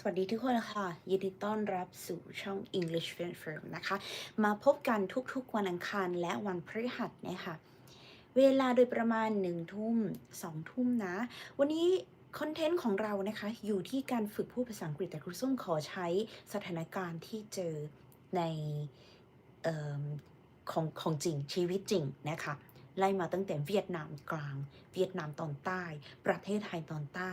สวัสดีทุกคนค่ะ ยินดีต้อนรับสู่ช่อง English f i r m Firm นะคะ มาพบกันทุกๆวันอังคารและวันพฤหัสนะคะเวลาโดยประมาณ 1 ทุ่ม 2 ทุ่มนะ วันนี้คอนเทนต์ของเรานะคะ อยู่ที่การฝึกพูดภาษาอังกฤษแต่ครูส้มขอใช้สถานการณ์ที่เจอในเอของของจริงชีวิตจริงนะคะไล่มาตั้งแต่เวียดนามกลาง เวียดนามตอนใต้ ประเทศไทยตอนใต้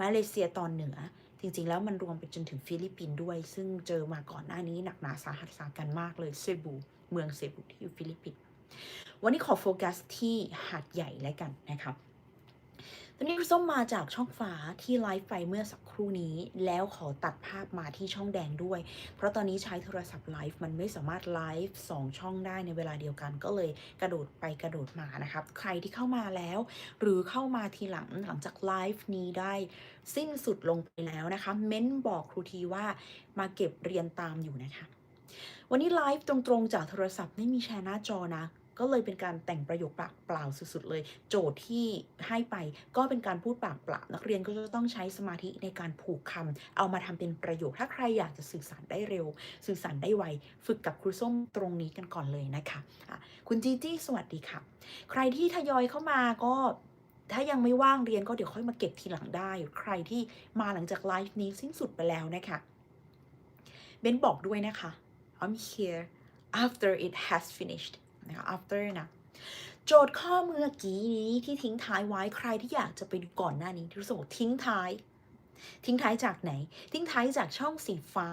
มาเลเซียตอนเหนือ จริงๆ แล้วมันรวมไปจนถึงฟิลิปปินส์ด้วย ซึ่งเจอมาก่อนหน้านี้หนักหนาสาหัสสากันมากเลยเซบู เมืองเซบูที่อยู่ฟิลิปปินส์วันนี้ขอโฟกัสที่หาดใหญ่แล้วกันนะครับ ตอนนี้คุณส้มมาจากช่องฟ้าที่ไลฟ์ไปเมื่อสักครู่นี้ แล้วขอตัดภาพมาที่ช่องแดงด้วย เพราะตอนนี้ใช้โทรศัพท์ไลฟ์มันไม่สามารถไลฟ์สองช่องได้ในเวลาเดียวกันก็เลยกระโดดไปกระโดดมานะครับ ใครที่เข้ามาแล้ว หรือเข้ามาทีหลังหลังจากไลฟ์นี้ได้สิ้นสุดลงไปแล้วนะคะ เม้นบอกครูทีว่ามาเก็บเรียนตามอยู่นะคะ วันนี้ไลฟ์ตรงๆจากโทรศัพท์ไม่มีแชร์หน้าจอนะ ก็เลยเป็นการแต่งประโยคปากเปล่าสุดๆเลย โจทย์ที่ให้ไปก็เป็นการพูดปากเปล่า นักเรียนก็จะต้องใช้สมาธิในการผูกคำเอามาทำเป็นประโยค ถ้าใครอยากจะสื่อสารได้เร็ว สื่อสารได้ไว ฝึกกับครูส้มตรงนี้กันก่อนเลยนะคะะคุณจีจี้สวัสดีค่ะ ใครที่ทยอยเข้ามาก็ถ้ายังไม่ว่างเรียนก็เดี๋ยวค่อยมาเก็บทีหลังได้ ใครที่มาหลังจากไลฟ์นี้สิ้นสุดไปแล้วนะคะเบนบอกด้วยนะคะ I'm here after it has finished นะคะ after นะโจทย์ข้อเมื่อกี้นี้ที่ทิ้งท้ายไว้ใครที่อยากจะไปดูก่อนหน้านี้ที่รู้สึกว่าทิ้งท้าย ทิ้งท้ายจากไหน ทิ้งท้ายจากช่องสีฟ้า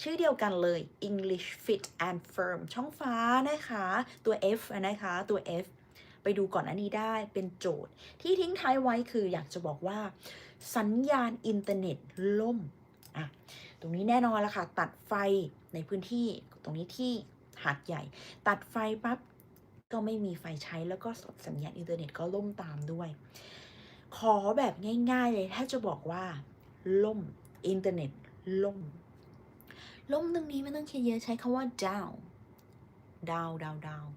ชื่อเดียวกันเลย English Fit and Firm ช่องฟ้านะคะ ตัว F นะคะตัว F ไปดูก่อนอันนี้ได้เป็นโจทย์ ที่ทิ้งท้ายไว้คืออยากจะบอกว่า สัญญาณอินเทอร์เน็ตล่มอะตรงนี้แน่นอนละค่ะ ตัดไฟในพื้นที่ตรงนี้ที่ หาดใหญ่ ตัดไฟปั๊บก็ไม่มีไฟใช้แล้วก็สัญญาณอินเทอร์เน็ตก็ล่มตามด้วย ขอแบบง่ายๆเลยถ้าจะบอกว่า ล่มอินเทอร์เน็ตล่ม ล่มตรงนี้ไม่ต้องคิดเยอะใช้คำว่า down down down down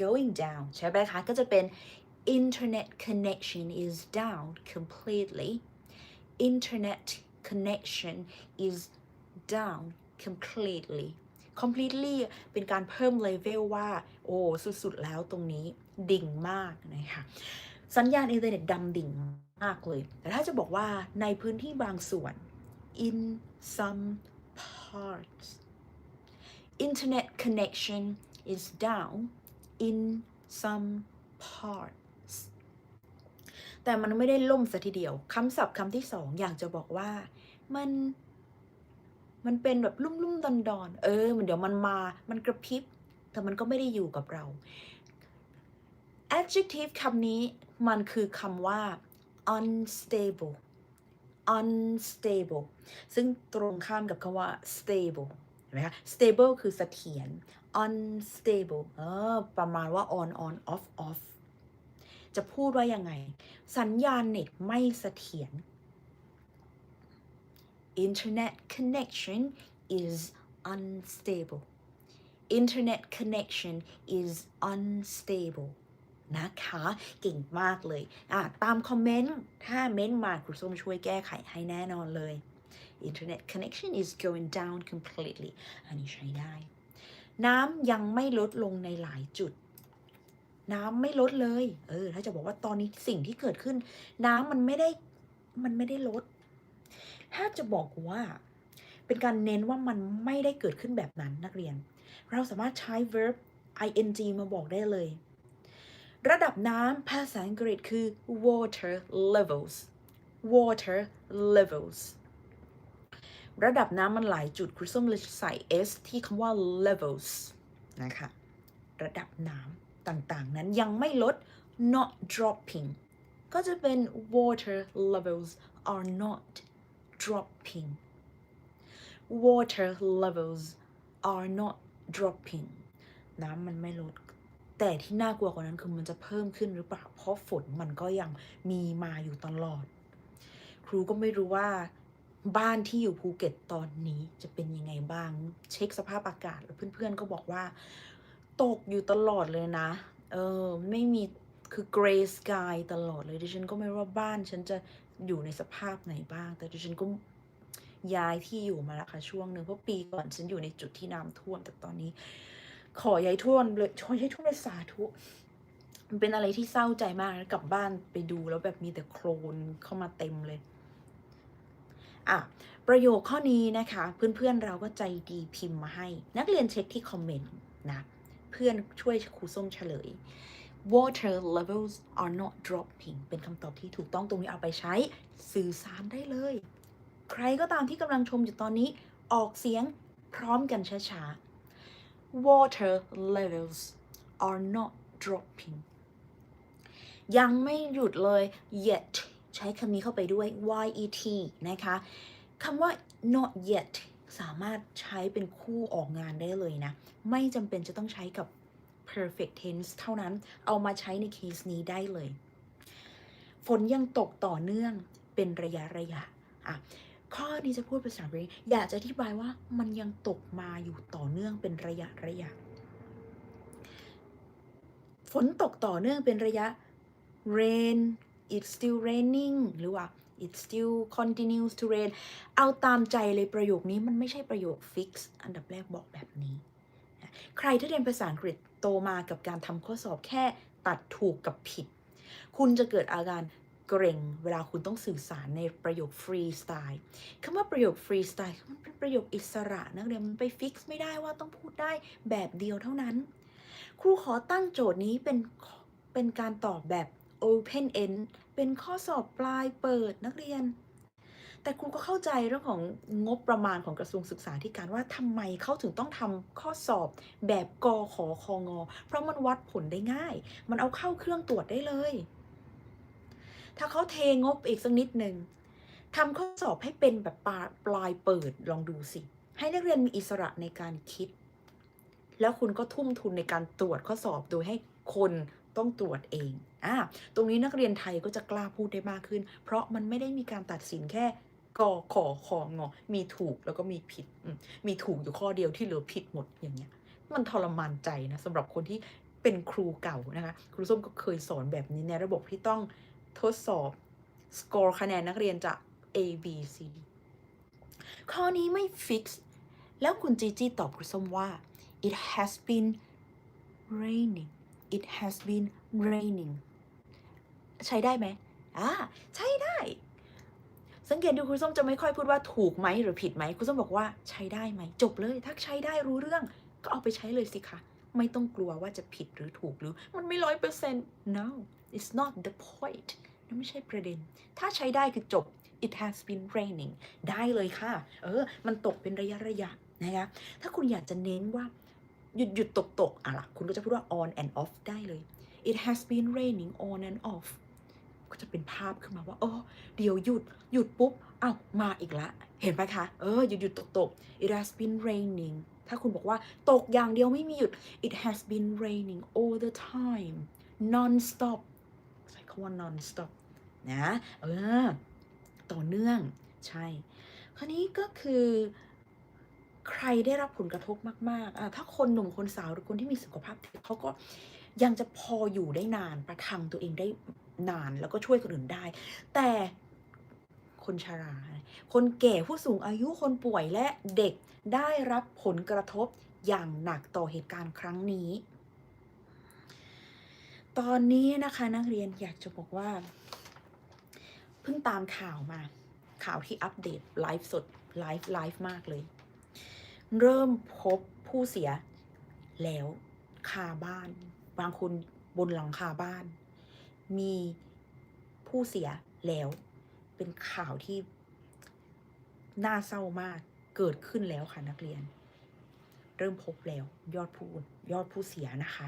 going down ใช่ไหมคะ ก็จะเป็น internet connection is down completely internet connection is down completely completely เป็นการเพิ่มเลเวลว่า โอ้สุดๆแล้วตรงนี้ดิ่งมากนะคะสัญญาณอินเทอร์เน็ตดำดิ่งมากเลย แต่ถ้าจะบอกว่าในพื้นที่บางส่วน in some parts internet connection is down in some parts แต่มันไม่ได้ล่มสัทีเดียวคำศัพท์คำที่สองอยากจะบอกว่ามัน มันเป็นแบบลุ่มลุ่มดอนดอนๆเออ มันเดี๋ยวมันมา มันกระพริบ แต่มันก็ไม่ได้อยู่กับเรา adjective คำนี้มันคือคำว่า unstable unstable ซึ่งตรงข้ามกับคำว่า stable เห็นไหมคะ stable คือเสถียร unstable เออ ประมาณว่า on on off off จะพูดว่ายังไง สัญญาณเน็ตไม่เสถียร internet connection is unstable internet connection is unstable นะคะ เก่งมากเลยอะตามคอมเมนต์ ถ้าเม้นต์มาครูส้มช่วยแก้ไขให้แน่นอนเลย internet connection is going down completely อันนี้ใช้ได้ น้ำยังไม่ลดลงในหลายจุด น้ำไม่ลดเลย เออ ถ้าจะบอกว่าตอนนี้สิ่งที่เกิดขึ้น น้ำมันไม่ได้ มันไม่ได้ลด ถ้าจะบอกว่า เป็นการเน้นว่ามันไม่ได้เกิดขึ้นแบบนั้นนักเรียน เราสามารถใช้ verb ing มาบอกได้เลย ระดับน้ำภาษาอังกฤษคือ water levels water levels ระดับน้ำมันหลายจุดครูส้มเลยใส่ s ที่คำว่า levels นะคะ ระดับน้ำต่างๆ นั้นยังไม่ลด not dropping ก็จะเป็น water levels are not dropping water levels are not dropping น้ำมันไม่ลด แต่ที่น่ากลัวกว่านั้นคือมันจะเพิ่มขึ้นหรือเปล่า เพราะฝนมันก็ยังมีมาอยู่ตลอด ครูก็ไม่รู้ว่าบ้านที่อยู่ภูเก็ตตอนนี้จะเป็นยังไงบ้าง เช็คสภาพอากาศแล้วเพื่อนๆก็บอกว่า ตกอยู่ตลอดเลยนะ เออ ไม่มีคือ gray sky ตลอดเลยดิฉันก็ไม่รู้ว่าบ้านฉันจะ อยู่ในสภาพไหนบ้าง แต่ดิฉันก็ย้ายที่อยู่มาแล้วค่ะช่วงหนึ่งเพราะปีก่อนฉันอยู่ในจุดที่น้ำท่วม แต่ตอนนี้ ขอย้ายท่วมเลยขอย้ายท่วมเลยสาธุมันเป็นอะไรที่เศร้าใจมากนะกลับบ้านไปดูแล้วแบบมีแต่โคลนเข้ามาเต็มเลยอะประโยคข้อนี้นะคะ เพื่อนๆเราก็ใจดีพิมพ์มาให้ นักเรียนเช็คที่คอมเมนต์นะ เพื่อนช่วยครูส้มเฉลย water levels are not dropping เป็นคำตอบที่ถูกต้องตรงนี้เอาไปใช้สื่อสารได้เลย ใครก็ตามที่กำลังชมอยู่ตอนนี้ออกเสียงพร้อมกันช้าๆ water levels are not dropping ยังไม่หยุดเลย yet ใช้คำนี้เข้าไปด้วย yet นะคะคำว่า not yet สามารถใช้เป็นคู่ออกงานได้เลยนะ ไม่จำเป็นจะต้องใช้กับ perfect tense เท่านั้นเอามาใช้ในเคสนี้ได้เลย ฝนยังตกต่อเนื่องเป็นระยะระยะอะข้อนี้จะพูดภาษาอังกฤษอยากจะอธิบายว่ามันยังตกมาอยู่ต่อเนื่องเป็นระยะระยะ ฝนตกต่อเนื่องเป็นระยะ rain it's still raining หรือว่า it still continues to rain เอาตามใจเลยประโยคนี้มันไม่ใช่ประโยค fix อันดับแรกบอกแบบนี้ ใครที่เรียนภาษาอังกฤษ ตมากับการทำข้อสอบแค่ตัดถูกกับผิด คุณจะเกิดอาการเกรงเวลาคุณต้องสื่อสารในประโยคฟรีสไตล์คำว่าประโยคฟรีสไตล์มันเป็นประโยคอิสระนักเรียนมันไปฟิกซ์ไม่ได้ว่าต้องพูดได้แบบเดียวเท่านั้น ครูขอตั้งโจทย์นี้เป็นเป็นการตอบแบบ open end เป็นข้อสอบปลายเปิดนักเรียน แต่ครูก็เข้าใจเรื่องของงบประมาณของกระทรวงศึกษาธิการว่าทำไมเขาถึงต้องทำข้อสอบแบบกอขอคองอ เพราะมันวัดผลได้ง่าย มันเอาเข้าเครื่องตรวจได้เลย ถ้าเขาเทงบอีกสักนิดหนึ่งทำข้อสอบให้เป็นแบบปลายปลายเปิดลองดูสิ ให้นักเรียนมีอิสระในการคิด แล้วคุณก็ทุ่มทุนในการตรวจข้อสอบโดยให้คนต้องตรวจเองอ่าตรงนี้นักเรียนไทยก็จะกล้าพูดได้มากขึ้น เพราะมันไม่ได้มีการตัดสินแค่ กอขอคองอมีถูกแล้วก็มีผิด มีถูกอยู่ข้อเดียวที่เหลือผิดหมดอย่างเงี้ย มันทรมานใจนะสำหรับคนที่เป็นครูเก่านะคะ ครูส้มก็เคยสอนแบบนี้ในระบบที่ต้องทดสอบสกอร์คะแนนนักเรียนจาก A B C ข้อนี้ไม่ฟิกซ์แล้วคุณจีจีตอบครูส้มว่า it has been raining it has been raining ใช้ได้ไหมอ่าใช้ได้ สังเกตดูครูส้มจะไม่ค่อยพูดว่าถูกไหมหรือผิดไหมครูส้มบอกว่าใช้ได้ไหม จบเลย ถ้าใช้ได้รู้เรื่อง ก็เอาไปใช้เลยสิคะไม่ต้องกลัวว่าจะผิดหรือถูกหรือ มันไม่ร้อยเปอร์เซ็นต์ no it's not the point นั่นไม่ใช่ประเด็น ถ้าใช้ได้คือจบ it has been raining ได้เลยค่ะ เออ มันตกเป็นระยะระยะนะคะ ถ้าคุณอยากจะเน้นว่า หยุดหยุดตกตกอะล่ะ คุณก็จะพูดว่า on and off ได้เลย it has been raining on and off ก็จะเป็นภาพขึ้นมาว่า โอ้เดี๋ยวหยุดหยุดปุ๊บอ้าวมาอีกละ เห็นไหมคะ เออหยุดหยุดตกตก it has been raining ถ้าคุณบอกว่าตกอย่างเดียวไม่มีหยุด it has been raining all the time non stop ใช้คำว่า non stop นะเออต่อเนื่องใช่ คราวนี้ก็คือใครได้รับผลกระทบมากๆอะถ้าคนหนุ่มคนสาวหรือคนที่มีสุขภาพดีเขาก็ยังจะพออยู่ได้นานประทังตัวเองได้ นานแล้วก็ช่วยคนอื่นได้ แต่คนชรา คนแก่ผู้สูงอายุคนป่วยและเด็กได้รับผลกระทบอย่างหนักต่อเหตุการณ์ครั้งนี้ ตอนนี้นะคะนักเรียนอยากจะบอกว่า เพิ่งตามข่าวมา ข่าวที่อัปเดตไลฟ์สดไลฟ์ไลฟ์มากเลย เริ่มพบผู้เสียแล้วคาบ้าน บางคนบนหลังคาบ้าน มีผู้เสียแล้ว เป็นข่าวที่น่าเศร้ามากเกิดขึ้นแล้วค่ะนักเรียน เริ่มพบแล้วยอดผู้ยอดผู้เสียนะคะ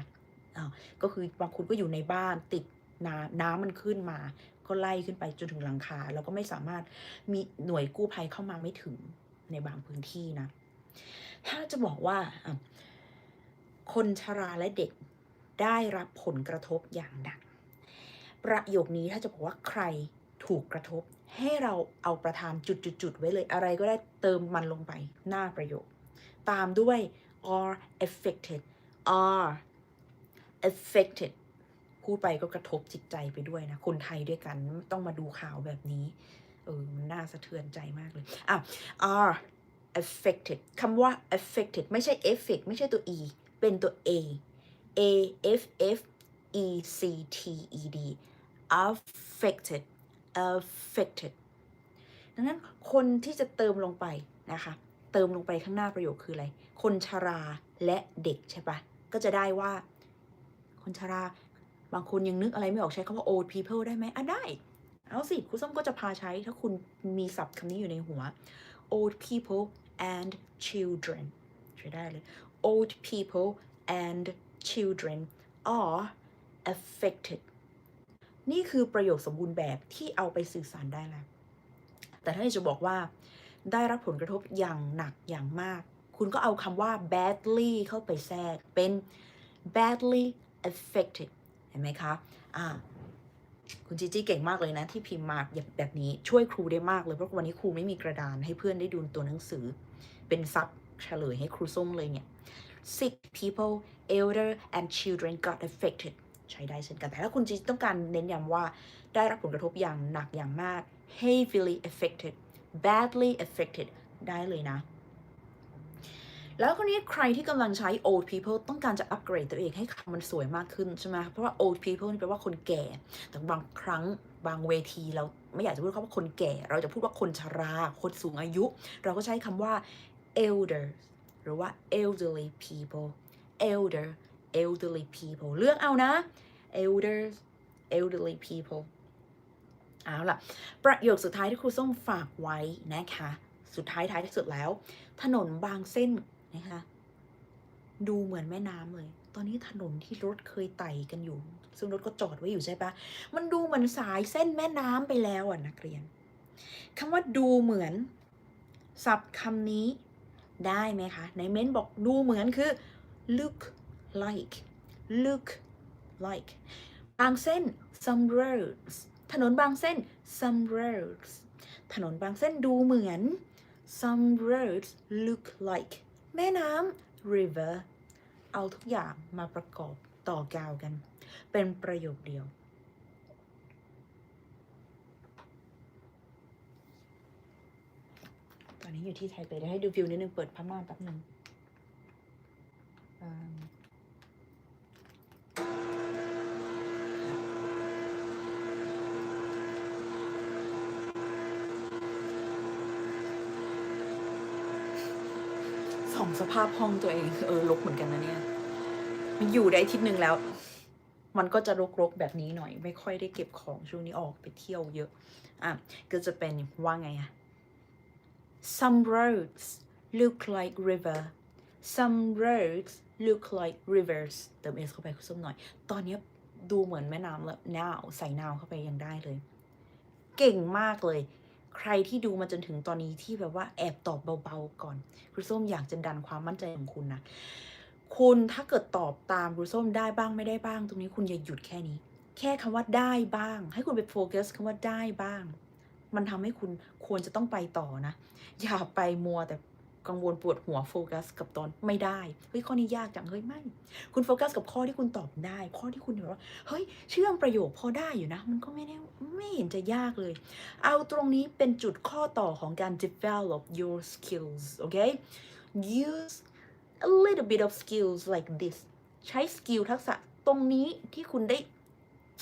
ก็คือบางคนก็อยู่ในบ้านติดน้ำน้ำมันขึ้นมา ก็ไล่ขึ้นไปจนถึงหลังคาแล้วก็ไม่สามารถมีหน่วยกู้ภัยเข้ามาไม่ถึงในบางพื้นที่นะ ถ้าจะบอกว่าคนชราและเด็กได้รับผลกระทบอย่างหนัก ประโยคนี้ถ้าจะบอกว่าใครถูกกระทบ ให้เราเอาประธานจุดๆไว้เลยอะไรก็ได้เติมมันลงไปหน้าประโยค ตามด้วย are affected are affected พูดไปก็กระทบจิตใจไปด้วยนะ คนไทยด้วยกันต้องมาดูข่าวแบบนี้ เออมันน่าสะเทือนใจมากเลยอะ are affected คำว่า affected ไม่ใช่ effect ไม่ใช่ตัว e เป็นตัว a a f f e c t e d affected affected ดังนั้นคนที่จะเติมลงไปนะคะ เติมลงไปข้างหน้าประโยคคืออะไร คนชราและเด็กใช่ปะก็จะได้ว่า คนชรา บางคนยังนึกอะไรไม่ออกใช้คำว่า old people ได้ไหมอะได้ เอาสิครูส้มก็จะพาใช้ถ้าคุณมีศัพท์คำนี้อยู่ในหัว old people and children ใช้ได้เลย old people and children are affected นี่คือประโยคสมบูรณ์แบบที่เอาไปสื่อสารได้แล้ว แต่ถ้าจะบอกว่า ได้รับผลกระทบอย่างหนักอย่างมาก คุณก็เอาคำว่า badly เข้าไปแทรกเป็น badly affected เห็นไหมคะ อ่า คุณจีจี้เก่งมากเลยนะ ที่พิมพ์มาแบบนี้ช่วยครูได้มากเลย เพราะวันนี้ครูไม่มีกระดานให้เพื่อนได้ดูตัวหนังสือ เป็นซับเฉลยให้ครูส้มเลยเนี่ย sick people elder and children got affected ใช้ได้เช่นกัน แต่ถ้าคุณจีต้องการเน้นย้ำว่าได้รับผลกระทบอย่างหนักอย่างมาก heavily affected badly affected ได้เลยนะ แล้วคนนี้ใครที่กำลังใช้ old people ต้องการจะอัปเกรดตัวเองให้คำมันสวยมากขึ้นใช่ไหมเพราะว่า old people นี่แปลว่าคนแก่ แต่บางครั้งบางเวทีเราไม่อยากจะพูดคำว่าคนแก่ เราจะพูดว่าคนชรา คนสูงอายุ เราก็ใช้คำว่า elder หรือว่า elderly people elder elderly people เลือกเอานะ elders elderly people เอาล่ะ ประโยคสุดท้ายที่ครูส้มฝากไว้นะคะ สุดท้ายท้ายที่สุดแล้ว ถนนบางเส้นนะคะ ดูเหมือนแม่น้ำเลย ตอนนี้ถนนที่รถเคยไต่กันอยู่ ซึ่งรถก็จอดไว้อยู่ใช่ปะมันดูเหมือนสายเส้นแม่น้ำไปแล้วอะนักเรียนคำว่าดูเหมือนศัพท์คำนี้ได้ไหมคะ ในเม้นบอกดูเหมือนคือ look like look like บางเส้น some roads ถนนบางเส้น some roads ถนนบางเส้นดูเหมือน some roads look like แม่น้ำ river เอาทุกอย่างมาประกอบต่อกาวกัน เป็นประโยคเดียว ตอนนี้อยู่ที่ไทเปเดี๋ยวให้ดูวิวนิดนึง เปิดพม่านแป๊บนึง สภาพห้องตัวเองเออลกเหมือนกันนะเนี่ยมันอยู่ได้ทิตย์หนึ่งแล้ว มันก็จะรกๆแบบนี้หน่อย ไม่ค่อยได้เก็บของช่วงนี้ออกไปเที่ยวเยอะอะก็จะเป็นว่าไงอะ some roads look like river some roads look like rivers เติม s เข้าไปคุณส้มหน่อย ตอนนี้ดูเหมือนแม่น้ำแล้ว now ใส่ now เข้าไปยังได้เลย เก่งมากเลย ใครที่ดูมาจนถึงตอนนี้ที่แบบว่าแอบตอบเบาๆก่อนครูส้มอยากจะดันความมั่นใจของคุณนะคุณถ้าเกิดตอบตามครูส้มได้บ้างไม่ได้บ้าง ตรงนี้คุณอย่าหยุดแค่นี้ แค่คำว่าได้บ้าง ให้คุณไปโฟกัสคำว่าได้บ้าง มันทำให้คุณควรจะต้องไปต่อนะ อย่าไปมัวแต่ กังวลปวดหัวโฟกัสกับตอนไม่ได้เฮ้ยข้อนี้ยากจังเฮ้ยไม่คุณโฟกัสกับข้อที่คุณตอบได้ ข้อที่คุณแบบว่าเฮ้ยเชื่อมประโยคพอได้อยู่นะ มันก็ไม่ได้ไม่เห็นจะยากเลย เอาตรงนี้เป็นจุดข้อต่อของการ develop your skills โอเค use a little bit of skills like this ใช้สกิลทักษะตรงนี้ที่คุณได้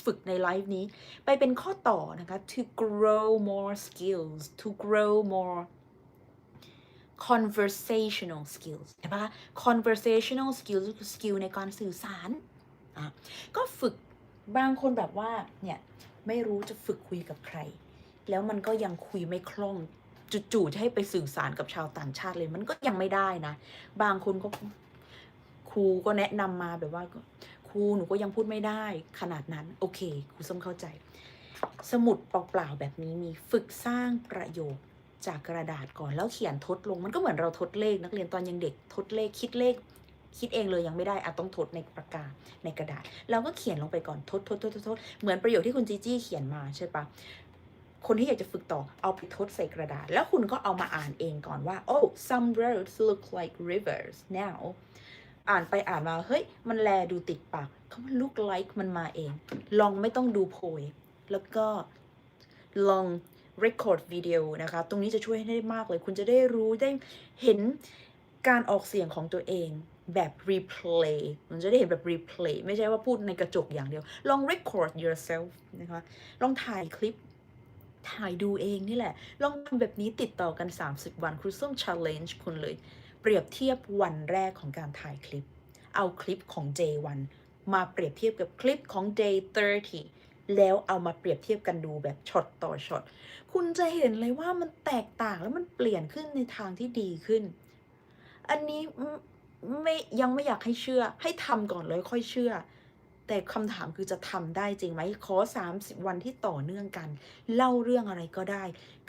ฝึกในไลฟ์นี้ ไปเป็นข้อต่อนะคะ to grow more skills to grow more conversational skills ใช่ปะ conversational skills คือสกิลในการสื่อสารอะก็ฝึกบางคนแบบว่าเนี่ยไม่รู้จะฝึกคุยกับใคร แล้วมันก็ยังคุยไม่คล่องจู่ๆจะให้ไปสื่อสารกับชาวต่างชาติเลยมันก็ยังไม่ได้นะ บางคนก็ครูก็แนะนำมาแบบว่าครูหนูก็ยังพูดไม่ได้ขนาดนั้น โอเคครูส้มเข้าใจ สมุดเปล่าๆแบบนี้มีฝึกสร้างประโยค จากกระดาษก่อนแล้วเขียนทดลง มันก็เหมือนเราทดเลขนักเรียนตอนยังเด็กทดเลขคิดเลข คิดเองเลยยังไม่ได้อะต้องทดในปากกาในกระดาษ เราก็เขียนลงไปก่อนทดทดทดทดทดเหมือนประโยคที่คุณจีจี้เขียนมาใช่ปะคนที่อยากจะฝึกต่อเอาไปทดใส่กระดาษ แล้วคุณก็เอามาอ่านเองก่อนว่า oh some roads look like rivers now อ่านไปอ่านมา เฮ้ย มันแลดูติดปากคำว่า look like มันมาเอง ลองไม่ต้องดูโพย แล้วก็ลอง record วิดีโอนะคะ ตรงนี้จะช่วยให้ได้มากเลย คุณจะได้รู้ได้เห็นการออกเสียงของตัวเองแบบ replay มันจะได้เห็นแบบ replay ไม่ใช่ว่าพูดในกระจกอย่างเดียว ลอง record yourself นะคะ ลองถ่ายคลิป ถ่ายดูเองนี่แหละ ลองทำแบบนี้ติดต่อกัน 30 วัน ครูส้ม challenge คุณเลย เปรียบเทียบวันแรกของการถ่ายคลิป เอาคลิปของ day 1มาเปรียบเทียบกับคลิปของ day 30 แล้วเอามาเปรียบเทียบกันดูแบบช็อตต่อช็อต คุณจะเห็นเลยว่ามันแตกต่างแล้วมันเปลี่ยนขึ้นในทางที่ดีขึ้น อันนี้ไม่ยังไม่อยากให้เชื่อ ให้ทำก่อนเลยค่อยเชื่อ แต่คำถามคือจะทำได้จริงไหมขอ 30 วันที่ต่อเนื่องกัน เล่าเรื่องอะไรก็ได้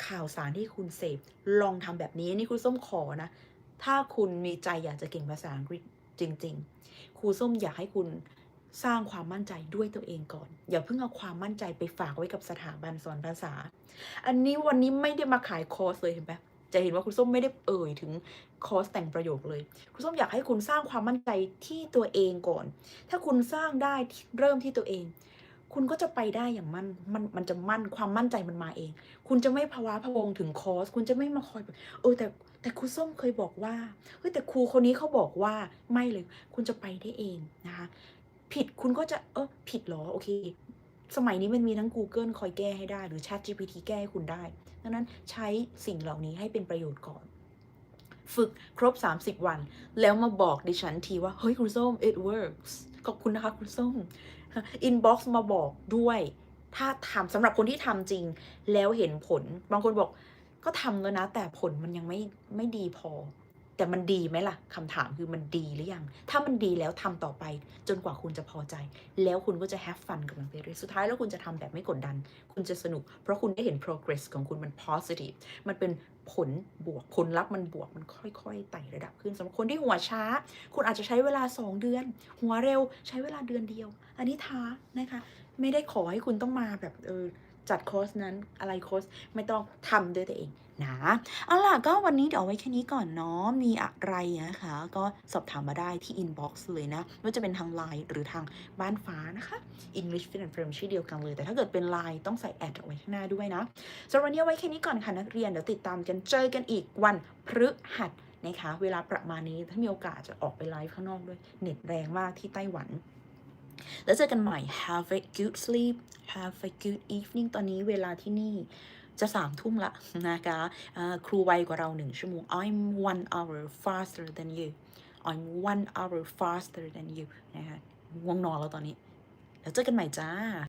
ข่าวสารที่คุณเสพลองทำแบบนี้นี่ครูส้มขอนะ ถ้าคุณมีใจอยากจะเก่งภาษาอังกฤษจริง ๆ ครูส้มอยากให้คุณ สร้างความมั่นใจด้วยตัวเองก่อน อย่าเพิ่งเอาความมั่นใจไปฝากไว้กับสถาบันสอนภาษา อันนี้วันนี้ไม่ได้มาขายคอร์สเลยเห็นไหมจะเห็นว่าครูส้มไม่ได้เอ่ยถึงคอร์สแต่งประโยคเลยครูส้มอยากให้คุณสร้างความมั่นใจที่ตัวเองก่อน ถ้าคุณสร้างได้เริ่มที่ตัวเอง คุณก็จะไปได้อย่างมั่นมันมันจะมั่นความมั่นใจมันมาเอง คุณจะไม่ภาวะพะวงถึงคอร์สคุณจะไม่มาคอยแบบเออแต่แต่ครูส้มเคยบอกว่าเฮ้ยแต่ครูคนนี้เขาบอกว่าไม่เลย คุณจะไปได้เองนะคะ ผิดคุณก็จะเออผิดเหรอ โอเค สมัยนี้มันมีทั้ง Google คอยแก้ให้ได้หรือ Chat GPT แก้ให้คุณได้ ดังนั้นใช้สิ่งเหล่านี้ให้เป็นประโยชน์ก่อน ฝึกครบ 30 วัน แล้วมาบอกดิฉันทีว่า เฮ้ยครูส้ม it works ขอบคุณนะคะครูส้ม inbox มาบอกด้วย ถ้าทำสำหรับคนที่ทำจริง แล้วเห็นผล บางคนบอกก็ทำแล้วนะ แต่ผลมันยังไม่ไม่ดีพอ แต่มันดีไหมล่ะคำถามคือมันดีหรือยัง ถ้ามันดีแล้วทำต่อไป จนกว่าคุณจะพอใจ แล้วคุณก็จะ have fun กับมันไปเรื่อยสุดท้ายแล้วคุณจะทำแบบไม่กดดัน คุณจะสนุก เพราะคุณได้เห็น progress ของคุณมัน positive มันเป็นผลบวกผลลัพธ์มันบวกมันค่อยๆไต่ระดับขึ้นสำหรับคนที่หัวช้า คุณอาจจะใช้เวลา 2 เดือน หัวเร็วใช้เวลาเดือนเดียว อันนี้ท้านะคะ ไม่ได้ขอให้คุณต้องมาแบบเออจัดคอร์สนั้นอะไรคอร์สไม่ต้องทำด้วยตัวเอง นะเอาล่ะก็วันนี้เดี๋ยวเอาไว้แค่นี้ก่อนเนาะมีอะไรนะคะ ก็สอบถามมาได้ที่ inbox เลยนะไม่ว่าจะเป็นทาง Line หรือทางบ้านฟ้านะคะ English Fit and Firm ชื่อเดียวกันเลย แต่ถ้าเกิดเป็น Line ต้องใส่แอดเอาไว้ข้างหน้าด้วยนะสำหรับวันนี้เอาไว้แค่นี้ก่อนค่ะนักเรียนเดี๋ยวติดตามกันเจอกันอีกวันพฤหัสนะคะเวลาประมาณนี้ถ้ามีโอกาสจะออกไปไลฟ์ข้างนอกด้วยเน็ตแรงมากที่ไต้หวัน แล้วเจอกันใหม่ have a good sleep have a good evening ตอนนี้เวลาที่นี่ จะสามทุ่มละนะคะครูไวกว่าเราหนึ่งชั่วโมง I'm one hour faster than you I'm one hour faster than you นะคะง่วงนอนแล้วตอนนี้ แล้วเจอกันใหม่จ้า